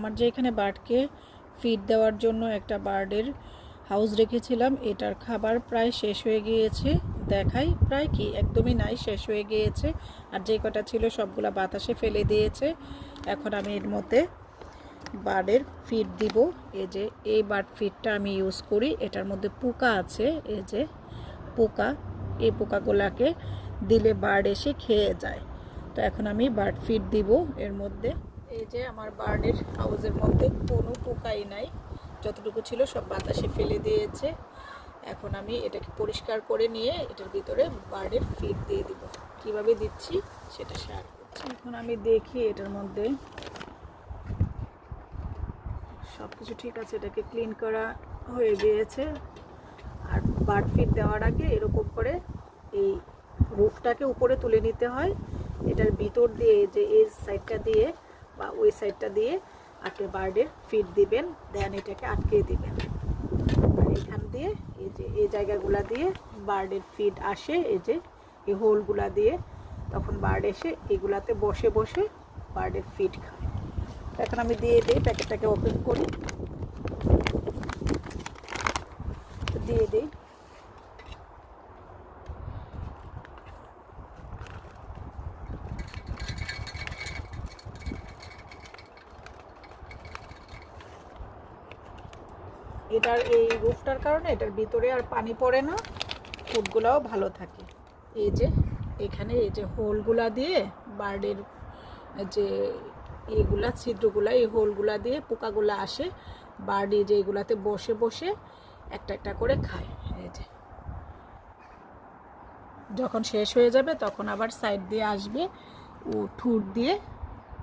আমার যে এখানে বার্ডকে ফিড দেওয়ার জন্য একটা বার্ডের হাউস রেখেছিলাম, এটার খাবার প্রায় শেষ হয়ে গিয়েছে। দেখাই, প্রায় কি? একদমই নাই, শেষ হয়ে গিয়েছে। আর যে কটা ছিল সবগুলা বাতাসে ফেলে দিয়েছে। এখন আমি এর মধ্যে বার্ডের ফিড দিব। এই যে, এই বার্ড ফিডটা আমি ইউজ করি। এটার মধ্যে পোকা আছে। এই যে, পোকা, এই পোকাগুলাকে দিলে বার্ড এসে খেয়ে যায়। তো এখন আমি বার্ড ফিড দিব এর মধ্যে। এই যে আমার বার্ডের হাউসের মধ্যে কোনো পোকাই নাই। যতটুকু ছিল সব বাতাসে ফেলে দিয়েছে। এখন আমি এটাকে পরিষ্কার করে নিয়ে এটার ভিতরে বার্ডের ফিড দিয়ে দিব। কীভাবে দিচ্ছি সেটা শেয়ার করছি। এখন আমি দেখি এটার মধ্যে সব কিছু ঠিক আছে, এটাকে ক্লিন করা হয়ে গিয়েছে। আর বার্ড ফিড দেওয়ার আগে এরকম করে এই রুফটাকে উপরে তুলে নিতে হয়। এটার ভিতর দিয়ে যে এই সাইডটা দিয়ে বা ওই সাইডটা দিয়ে আপনি বার্ডের ফিড দিবেন দেন এটাকে আটকে দিবেন। আর এখান দিয়ে এই যে, এই জায়গাগুলা দিয়ে বার্ডের ফিড আসে, এই যে, এই হোলগুলা দিয়ে, তখন বার্ড এসে এগুলাতে বসে বসে বার্ডের ফিড খায়। এখন আমি দিয়ে দিই, প্যাকেটটাকে ওপেন করি। দিয়ে দিই। এটার এই রুফটার কারণে এটার ভিতরে আর পানি পড়ে না ফুটগুলাও ভালো থাকে। এই যে, এখানে এই যে হোলগুলা দিয়ে বার্ডের যে এগুলা, ছিদ্রগুলা, এই হোলগুলা দিয়ে পোকাগুলা আসে বার্ড যে এগুলাতে বসে বসে একটা একটা করে খায়। এই যে, যখন শেষ হয়ে যাবে তখন আবার সাইড দিয়ে আসবে, ও ঠুট দিয়ে,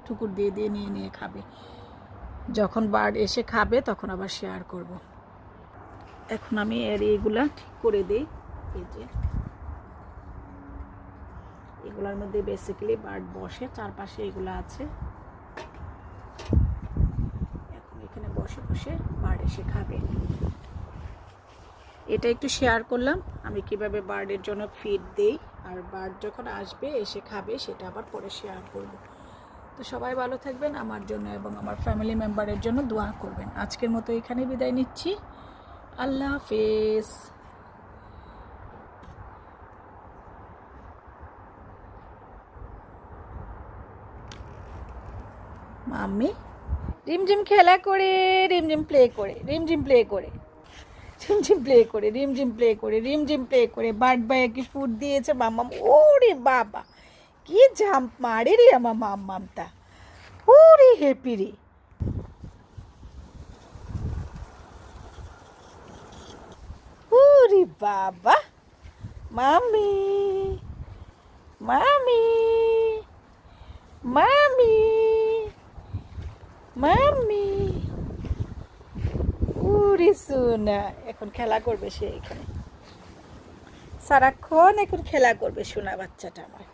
ঠুকুর দিয়ে দিয়ে নিয়ে নিয়ে খাবে। যখন বার্ড এসে খাবে তখন আবার শেয়ার করব। এখন আমি এর এইগুলা ঠিক করে দিই। এই যে। এগুলার মধ্যে বেসিক্যালি বার্ড বসে, চারপাশে এগুলো আছে। এখন এখানে বসে বসে বার্ড এসে খাবে। এটা একটু শেয়ার করলাম, আমি কীভাবে বার্ডের জন্য ফিড দেই। আর বার্ড যখন আসবে, এসে খাবে, সেটা আবার পরে শেয়ার করব। তো সবাই ভালো থাকবেন, আমার জন্য এবং আমার ফ্যামিলি মেম্বারের জন্য দোয়া করবেন। আজকের মতো এখানে বিদায় নিচ্ছি। আল্লাহ হাফেজ। মাম্মি, রিমঝিম খেলা করে, রিমঝিম প্লে করে, রিমঝিম প্লে করে। রিমঝিম প্লে করে, রিমঝিম প্লে করে, রিমঝিম প্লে করে। বাট বার্ড বাইকে ফুড দিয়েছে মাম্মাম। ওরে বাবা, কি জাম্প মারে রে আমার মাম্মামটা। ওরে হ্যাপি রে ওরে বাবা, মামি মামি মামি মামি। উরি সোনা, এখন খেলা করবে সে এখানে। সারাক্ষণ এখন খেলা করবে সোনা বাচ্চাটা আমার।